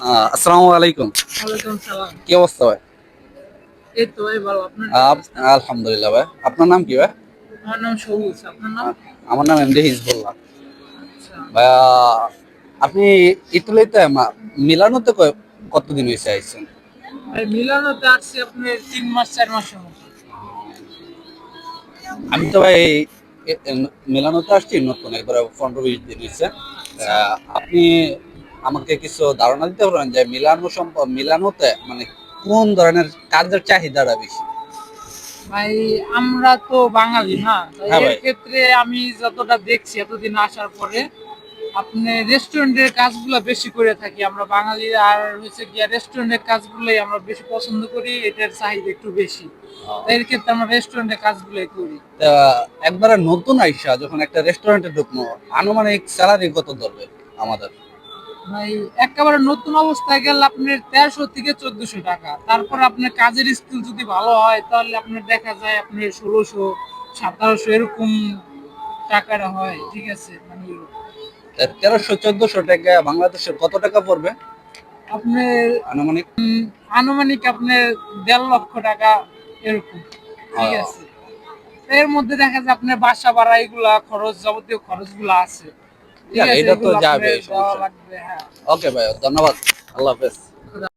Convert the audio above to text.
আসসালামু আলাইকুম। ওয়ালাইকুম সালাম। কি অবস্থা ভাই? এই তো ভাই ভালো আপনার আপ- আলহামদুলিল্লাহ ভাই। আপনার নাম কি ভাই? আমার নাম সবুজ আপনার নাম? আমার নাম এমডি হিজবুল্লাহ। আচ্ছা। ভাইয়া আপনি ইতালিতে মিলানোতে কতদিন হয়েছে আইছেন? ভাই মিলানোতে আসছি আপনার তিন মাস চার মতো। আমি তো ভাই মিলানোতে আসছি নতুন একবার পনেরো বিশ দিন হয়েছে আপনি আমাকে কিছু ধারণা দিতে পারেন যে মিলানো সম্প মিলানোতে মানে কোন ধরনের কাজের চাহিদাটা বেশি? ভাই আমরা তো বাঙালি না। হ্যাঁ এর ক্ষেত্রে আমি যতটা দেখছি এতদিন আসার পরে আপনি রেস্টুরেন্টের কাজগুলো বেশি করে থাকি। আমরা বাঙালি আর হচ্ছে গিয়া রেস্টুরেন্টের কাজগুলোই আমরা বেশি পছন্দ করি এটার চাহিদা একটু বেশি। এর ক্ষেত্রে আমরা রেস্টুরেন্টের কাজগুলোই করি। একবারে নতুন আইসা যখন একটা রেস্টুরেন্টে ঢুকবো আনুমানিক স্যালারি কত ধরবে আমাদের? ভাই একেবারে নতুন অবস্থায় গেলে আপনার তেরোশো থেকে চোদ্দশো টাকা। তারপর আপনার কাজের স্কিল যদি ভালো হয় তাহলে আপনার দেখা যায় আপনার ষোলোশো সতেরোশো এরকম টাকার হয় ঠিক আছে? মানে তেরোশো চোদ্দশো টাকা বাংলাদেশের কত টাকা পড়বে? আপনার আনুমানিক? আনুমানিক আপনার দেড় লক্ষ টাকা এরকম ঠিক আছে? এর মধ্যে দেখা যায় আপনার বাসা ভাড়া এগুলা খরচ যাবতীয় খরচগুলো আছে আছে। এটা তো যাবে। হ্যাঁ। ওকে ভাই ধন্যবাদ। আল্লাহ হাফেজ।